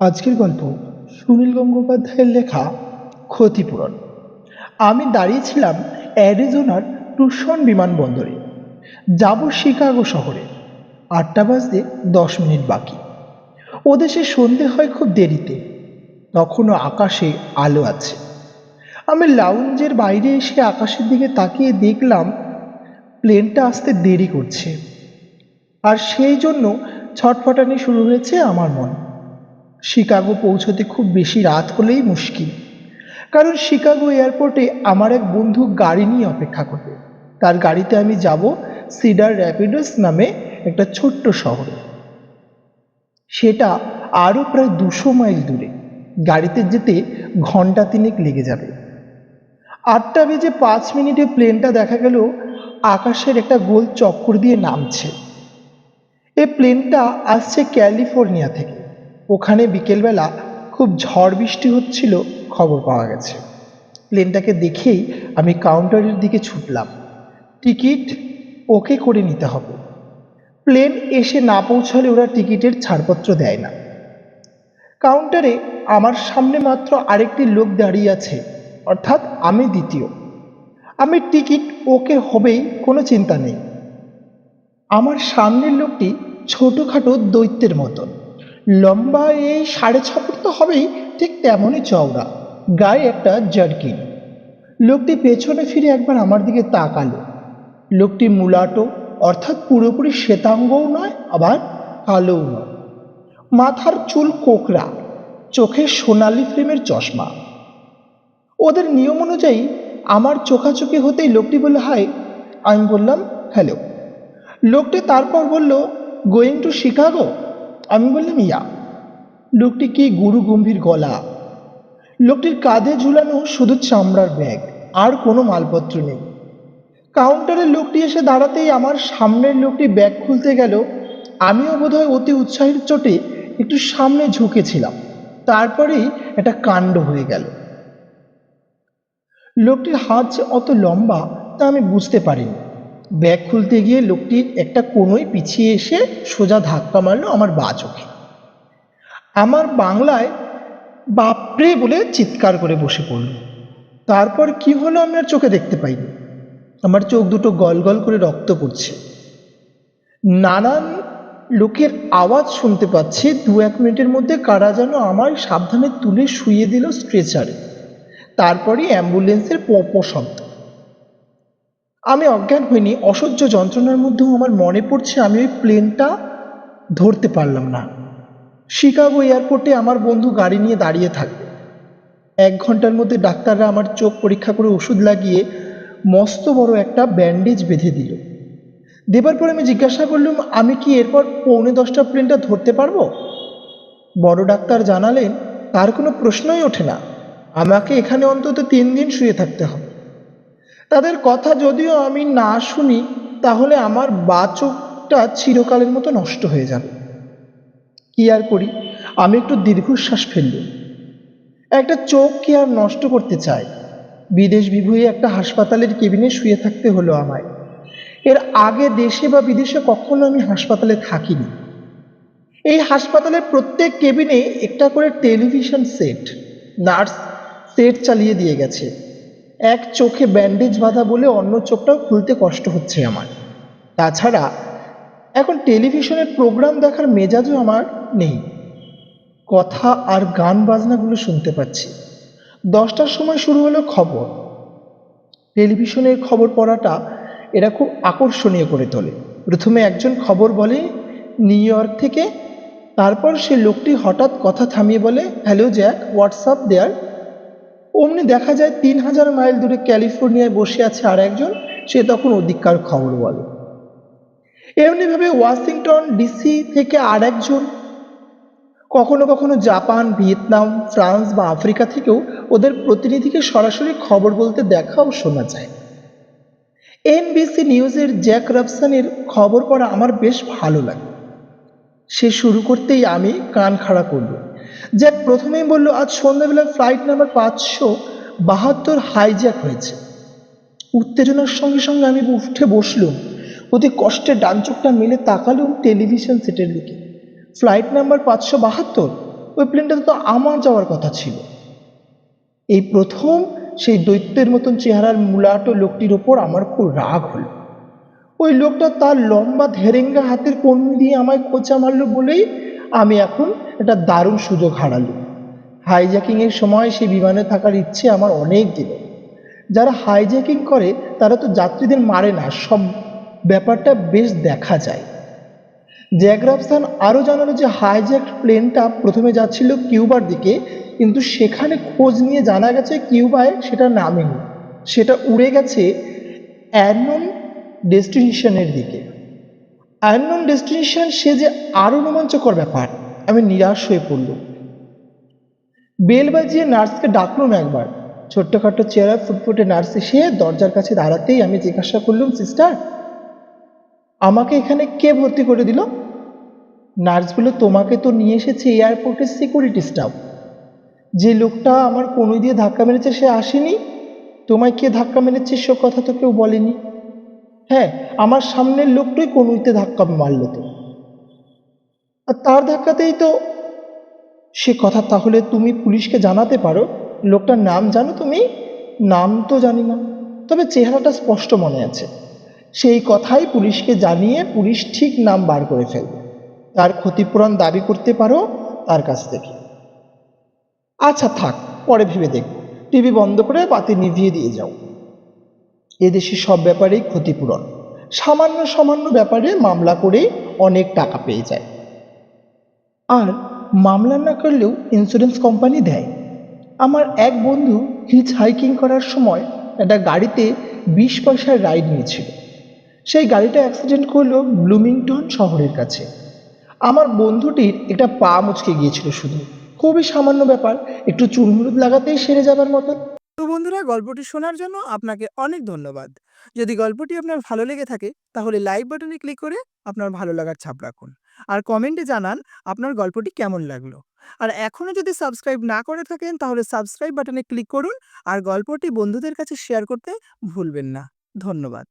আজকের গল্প সুনীল গঙ্গোপাধ্যায়ের লেখা ক্ষতিপূরণ। আমি দাঁড়িয়েছিলাম অ্যারিজোনার টুসন বিমানবন্দরে। যাব শিকাগো শহরে। আটটা বাজতে দশ মিনিট বাকি। ও দেশে সন্ধে হয় খুব দেরিতে। তখনও আকাশে আলো আছে। আমি লাউঞ্জের বাইরে এসে আকাশের দিকে তাকিয়ে দেখলাম প্লেনটা আসতে দেরি করছে। আর সেই জন্য ছটফটানি শুরু হয়েছে আমার মন। শিকাগো পৌঁছতে খুব বেশি রাত হলেই মুশকিল। কারণ শিকাগো এয়ারপোর্টে আমার এক বন্ধু গাড়ি নিয়ে অপেক্ষা করবে। তার গাড়িতে আমি যাব সিডার র্যাপিডস নামে একটা ছোট্ট শহরে। সেটা আরও প্রায় দুশো মাইল দূরে। গাড়িতে যেতে ঘণ্টা তিনেক লেগে যাবে। আটটা বেজে পাঁচ মিনিটে প্লেনটা দেখা গেল আকাশের একটা গোল চক্কর দিয়ে নামছে। এই প্লেনটা আসছে ক্যালিফোর্নিয়া থেকে। ওখানে বিকেলবেলা খুব ঝড় বৃষ্টি হচ্ছিল, খবর পাওয়া গেছে। প্লেনটাকে দেখেই আমি কাউন্টারের দিকে ছুটলাম। টিকিট ওকে করে নিতে হবে। প্লেন এসে না পৌঁছালে ওরা টিকিটের ছাড়পত্র দেয় না। কাউন্টারে আমার সামনে মাত্র আরেকটি লোক দাঁড়িয়ে আছে, অর্থাৎ আমি দ্বিতীয়। আমি টিকিট ওকে হবেই, কোনো চিন্তা নেই। আমার সামনের লোকটি ছোটোখাটো দৈত্যের মতন। লম্বা এই সাড়ে ছ ফুট তো হবেই, ঠিক তেমনই চওড়া। গায়ে একটা জার্কিন লোকটি পেছনে ফিরে একবার আমার দিকে তাকালো। লোকটি মুলাটো, অর্থাৎ পুরোপুরি শ্বেতাঙ্গও নয়, আবার কালোও নয়। মাথার চুল কোকড়া, চোখে সোনালি ফ্রেমের চশমা। ওদের নিয়ম অনুযায়ী আমার চোখাচোখি হতেই লোকটি বলল, হাই। আমি বললাম, হ্যালো। লোকটি তারপর বলল গোয়িং টু শিকাগো আমি বললাম, ইয়া, লোকটি কি গুরু গম্ভীর গলা? লোকটির কাঁধে ঝুলানো শুধু চামড়ার ব্যাগ, আর কোনো মালপত্র নেই। কাউন্টারের লোকটি এসে দাঁড়াতেই আমার সামনের লোকটি ব্যাগ খুলতে গেল। আমিও বোধহয় অতি উৎসাহের চোটে একটু সামনে ঝুঁকেছিলাম। তারপরেই একটা কাণ্ড হয়ে গেল। লোকটির হাত যে অত লম্বা তা আমি বুঝতে পারিনি। ব্যাগ খুলতে গিয়ে লোকটির একটা কোনোই পিছিয়ে এসে সোজা ধাক্কা মারলো আমার বা চোখে। আমার বাংলায় বাপরে বলে চিৎকার করে বসে পড়ল। তারপর কি হলো আমি আর চোখে দেখতে পাইনি। আমার চোখ দুটো গল গল করে রক্ত পড়ছে। নানান লোকের আওয়াজ শুনতে পাচ্ছি। দু এক মিনিটের মধ্যে কারা যেন আমার সাবধানে তুলে শুয়ে দিল স্ট্রেচারে তারপরই অ্যাম্বুলেন্সের পপ শব্দ। আমি অজ্ঞান হইনি, অসহ্য যন্ত্রণার মধ্যেও আমার মনে পড়ছে আমি ওই প্লেনটা ধরতে পারলাম না। শিকাগো এয়ারপোর্টে আমার বন্ধু গাড়ি নিয়ে দাঁড়িয়ে থাকবে। এক ঘণ্টার মধ্যে ডাক্তাররা আমার চোখ পরীক্ষা করে ওষুধ লাগিয়ে মস্ত বড় একটা ব্যান্ডেজ বেঁধে দিল। দেবার পর আমি জিজ্ঞাসা করলাম, আমি কি এরপর পৌনে দশটা প্লেনটা ধরতে পারব? বড় ডাক্তার জানালেন, তার কোনো প্রশ্নই ওঠে না। আমাকে এখানে অন্তত তিন দিন শুয়ে থাকতে হবে। তাদের কথা যদিও আমি না শুনি, তাহলে আমার বাচকটা চিরকালের মতো নষ্ট হয়ে যাবে। কি আর করি? আমি একটু দীর্ঘশ্বাস ফেললুম। একটা চোখ কি আর নষ্ট করতে চাই বিদেশ বিভূয়ে একটা হাসপাতালের কেবিনে শুয়ে থাকতে হলো আমায়। এর আগে দেশে বা বিদেশে কখনো আমি হাসপাতালে থাকিনি। এই হাসপাতালের প্রত্যেক কেবিনে একটা করে টেলিভিশন সেট, নার্স সেট চালিয়ে দিয়ে গেছে। এক চোখে ব্যান্ডেজ বাঁধা বলে অন্য চোখটাও খুলতে কষ্ট হচ্ছে আমার। তাছাড়া এখন টেলিভিশনের প্রোগ্রাম দেখার মেজাজও আমার নেই। কথা আর গান বাজনাগুলো শুনতে পাচ্ছি। দশটার সময় শুরু হলো খবর। টেলিভিশনের খবর পড়াটা এরা খুব আকর্ষণীয় করে তোলে। প্রথমে একজন খবর বলে, নিউ ইয়র্ক থেকে? তারপর সে লোকটি হঠাৎ কথা থামিয়ে বলে, হ্যালো জ্যাক, হোয়াটসঅ্যাপ দেয়ার? অমনি দেখা যায় তিন হাজার মাইল দূরে ক্যালিফোর্নিয়ায় বসে আছে আর একজন, সে তখন অধিকার খবর বলে এমনিভাবে ওয়াশিংটন ডিসি থেকে আর একজন। কখনো কখনো জাপান, ভিয়েতনাম, ফ্রান্স বা আফ্রিকা থেকেও ওদের প্রতিনিধিকে সরাসরি খবর বলতে দেখাও শোনা যায়। এনবিসি নিউজের জ্যাক রবসানের খবর পড়া আমার বেশ ভালো লাগে। সে শুরু করতেই আমি কান খাড়া করল জ্যাক প্রথমেই বলল, আজ সন্ধ্যাবেলা ফ্লাইট নাম্বার পাঁচশো বাহাত্তর হাইজ্যাক হয়েছে। উত্তেজনার সঙ্গে সঙ্গে আমি উঠে বসলুম। অতি কষ্টে ডান চোখটা মেলে তাকালুম টেলিভিশন সেটের দিকে। ফ্লাইট নাম্বার পাঁচশো বাহাত্তর, ওই প্লেনটাতে তো আমার যাওয়ার কথা ছিল। এই প্রথম সেই দৈত্যের মতন চেহারার মুলাটো লোকটির ওপর আমার খুব রাগ হলো। ওই লোকটা তার লম্বা ধেরেঙ্গা হাতের কোন দিয়ে আমায় খোঁচা মারলো বলেই আমি এখন একটা দারুণ সুযোগ হারালো হাইজ্যাকিংয়ের সময় সেই বিমানে থাকার ইচ্ছে আমার অনেক দিন যারা হাইজ্যাকিং করে, তারা তো যাত্রীদের মারে না, সব ব্যাপারটা বেশ দেখা যায়। জ্যাগ্রাফসান আরও জানালো যে হাইজ্যাক প্লেনটা প্রথমে যাচ্ছিল কিউবার দিকে, কিন্তু সেখানে খোঁজ নিয়ে জানা গেছে কিউবায় সেটা নামেনি। সেটা উড়ে গেছে অ্যানন ডেস্টিনেশনের দিকে। অ্যানন ডেস্টিনেশন সে যে আরও রোমাঞ্চকর ব্যাপার। আমি নিরাশ হয়ে পড়ল। বেল বাজিয়ে নার্সকে ডাকলাম একবার। ছোট্টখাটো চেহারা ফুটফুটে নার্স এসে দরজার কাছে দাঁড়াতেই আমি জিজ্ঞাসা করলাম, সিস্টার, আমাকে এখানে কে ভর্তি করে দিল? নার্স বলে তোমাকে তো নিয়ে এসেছে এয়ারপোর্টের সিকিউরিটি স্টাফ। যে লোকটা আমার কনুই দিয়ে ধাক্কা মেরেছে, সে আসেনি। তোমায় কে ধাক্কা মেরেছে, সে কথা তো কেউ বলেনি। হ্যাঁ আমার সামনের লোকটাই কনুইতে ধাক্কা মারল তো। আর তার ধাক্কাতেই তো সে কথা, তাহলে তুমি পুলিশকে জানাতে পারো? লোকটার নাম জানো তুমি? নাম তো জানি না, তবে চেহারাটা স্পষ্ট মনে আছে। সেই কথাই পুলিশকে জানিয়ে পুলিশ ঠিক নাম বার করে ফেলবে। তার ক্ষতিপূরণ দাবি করতে পারো তার কাছ থেকে। আচ্ছা থাক, পরে ভেবে দেখ টিভি বন্ধ করে বাতি নিভিয়ে দিয়ে যাও। এদেশে সব ব্যাপারেই ক্ষতিপূরণ। সামান্য সামান্য ব্যাপারে মামলা করে অনেক টাকা পেয়ে যায়। আর মামলা না করলেও ইন্স্যুরেন্স কোম্পানি দেয়। আমার এক বন্ধু হিচ হাইকিং করার সময় একটা গাড়িতে বিশ পয়সার রাইড নিয়েছিল। সেই গাড়িটা অ্যাক্সিডেন্ট করল ব্লুমিংটন শহরের কাছে। আমার বন্ধুটির একটা পা মুচকে গিয়েছিল শুধু। খুবই সামান্য ব্যাপার, একটু চুন হলুদ লাগাতেই সেরে যাবার মতন। তো বন্ধুরা, গল্পটি শোনার জন্য আপনাকে অনেক ধন্যবাদ। যদি গল্পটি আপনার ভালো লেগে থাকে, তাহলে লাইক বাটনে ক্লিক করে আপনার ভালো লাগার ছাপ রাখুন। আর কমেন্টে জানান আপনার গল্পটি কেমন লাগল। আর এখনও যদি সাবস্ক্রাইব না করে থাকেন, তাহলে সাবস্ক্রাইব বাটনে ক্লিক করুন। আর গল্পটি বন্ধুদের কাছে শেয়ার করতে ভুলবেন না। ধন্যবাদ।